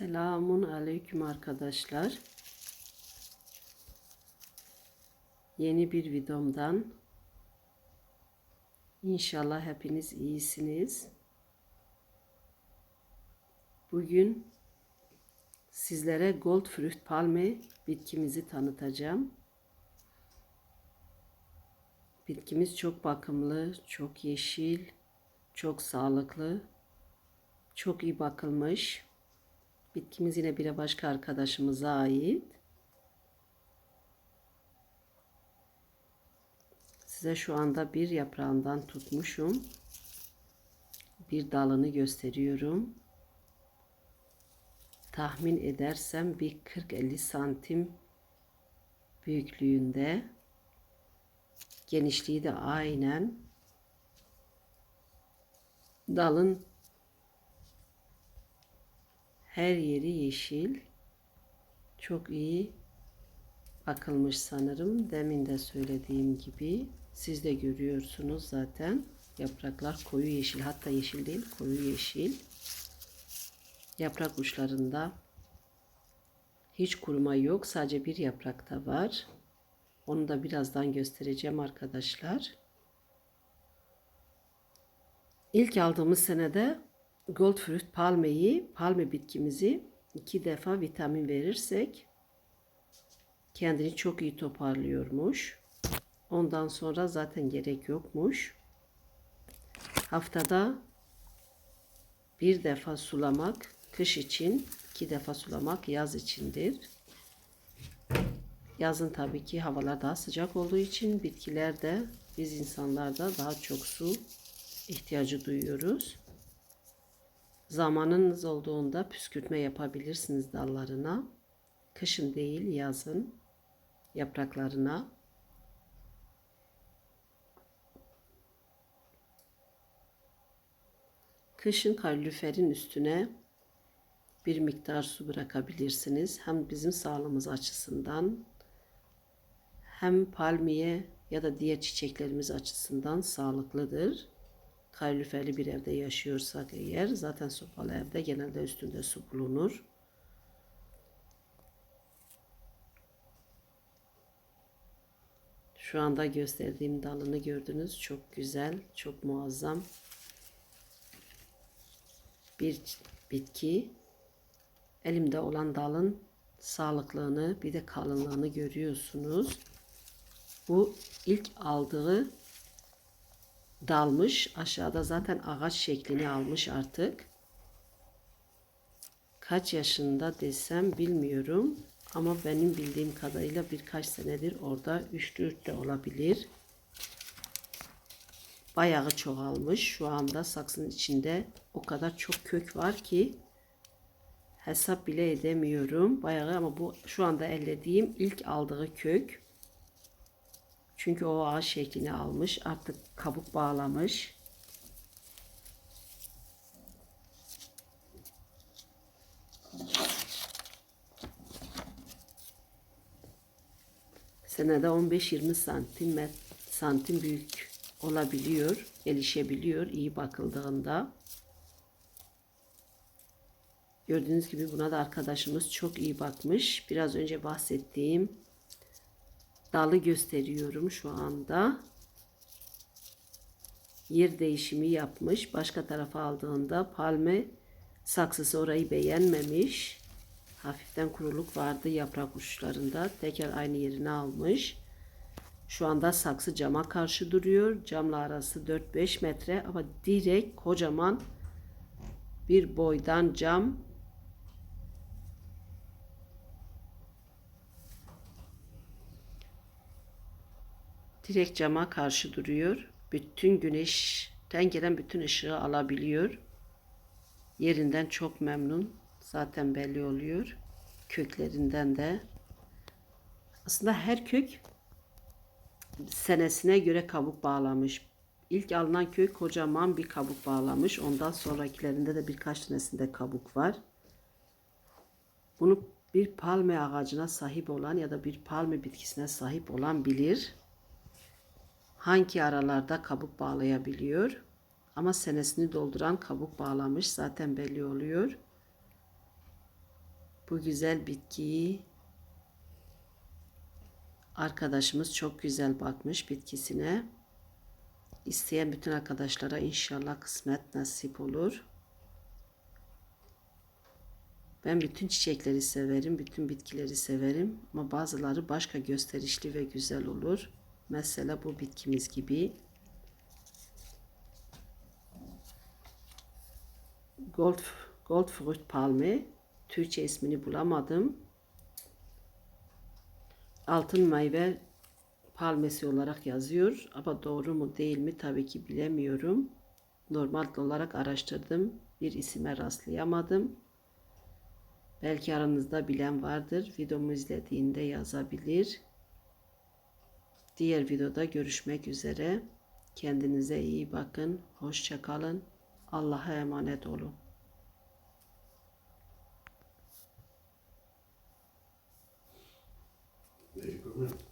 Selamun aleyküm arkadaşlar. Yeni bir videomdan İnşallah hepiniz iyisiniz. Bugün sizlere Gold Fruit Palme bitkimizi tanıtacağım. Bitkimiz çok bakımlı, çok yeşil, çok sağlıklı, çok iyi bakılmış. Bitkimiz yine bir başka arkadaşımıza ait. Size şu anda bir yaprağından tutmuşum. Bir dalını gösteriyorum. Tahmin edersem bir 40-50 santim büyüklüğünde. Genişliği de aynen. Dalın her yeri yeşil. Çok iyi bakılmış sanırım. Demin de söylediğim gibi. Siz de görüyorsunuz zaten. Yapraklar koyu yeşil. Hatta yeşil değil koyu yeşil. Yaprak uçlarında hiç kuruma yok. Sadece bir yaprakta var. Onu da birazdan göstereceğim arkadaşlar. İlk aldığımız senede Gold Fruit palmeyi, palme bitkimizi iki defa vitamin verirsek kendini çok iyi toparlıyormuş. Ondan sonra zaten gerek yokmuş. Haftada bir defa sulamak kış için, iki defa sulamak yaz içindir. Yazın tabii ki havalar daha sıcak olduğu için bitkiler de biz insanlar da daha çok su ihtiyacı duyuyoruz. Zamanınız olduğunda püskürtme yapabilirsiniz dallarına. Kışın değil yazın yapraklarına. Kışın kaloriferin üstüne bir miktar su bırakabilirsiniz. Hem bizim sağlığımız açısından hem palmiye ya da diğer çiçeklerimiz açısından sağlıklıdır. Kaloriferli bir evde yaşıyorsak eğer zaten sopalı evde genelde üstünde su bulunur. Şu anda gösterdiğim dalını gördünüz. Çok güzel, çok muazzam bir bitki. Elimde olan dalın sağlıklığını bir de kalınlığını görüyorsunuz. Bu ilk aldığı dalmış. Aşağıda zaten ağaç şeklini almış artık. Kaç yaşında desem bilmiyorum. Ama benim bildiğim kadarıyla birkaç senedir orada 3-4 de olabilir. Bayağı çoğalmış. Şu anda saksının içinde o kadar çok kök var ki hesap bile edemiyorum. Bayağı ama bu şu anda ellediğim ilk aldığı kök. Çünkü o ağaç şeklini almış. Artık kabuk bağlamış. Senede 15-20 santim santim büyük olabiliyor, gelişebiliyor iyi bakıldığında. Gördüğünüz gibi buna da arkadaşımız çok iyi bakmış. Biraz önce bahsettiğim dalı gösteriyorum şu anda. Yer değişimi yapmış. Başka tarafa aldığında palme saksısı orayı beğenmemiş. Hafiften kuruluk vardı yaprak uçlarında. Tekrar aynı yerini almış. Şu anda saksı cama karşı duruyor. Camla arası 4-5 metre ama direkt kocaman bir boydan cam direkt cama karşı duruyor. Bütün güneşten gelen bütün ışığı alabiliyor. Yerinden çok memnun. Zaten belli oluyor. Köklerinden de. Aslında her kök senesine göre kabuk bağlamış. İlk alınan kök kocaman bir kabuk bağlamış. Ondan sonrakilerinde de birkaç tanesinde kabuk var. Bunu bir palme ağacına sahip olan ya da bir palme bitkisine sahip olan bilir hangi aralarda kabuk bağlayabiliyor. Ama senesini dolduran kabuk bağlamış zaten belli oluyor. Bu güzel bitkiyi arkadaşımız çok güzel bakmış bitkisine. İsteyen bütün arkadaşlara inşallah kısmet nasip olur. Ben bütün çiçekleri severim, bütün bitkileri severim ama bazıları başka gösterişli ve güzel olur. Mesela bu bitkimiz gibi. Gold, Goldfruit palmi. Türkçe ismini bulamadım. Altın meyve palmesi olarak yazıyor ama doğru mu değil mi tabii ki bilemiyorum. Normal olarak araştırdım. Bir isime rastlayamadım. Belki aranızda bilen vardır. Videomu izlediğinde yazabilir. Diğer videoda görüşmek üzere. Kendinize iyi bakın. Hoşça kalın. Allah'a emanet olun. There you.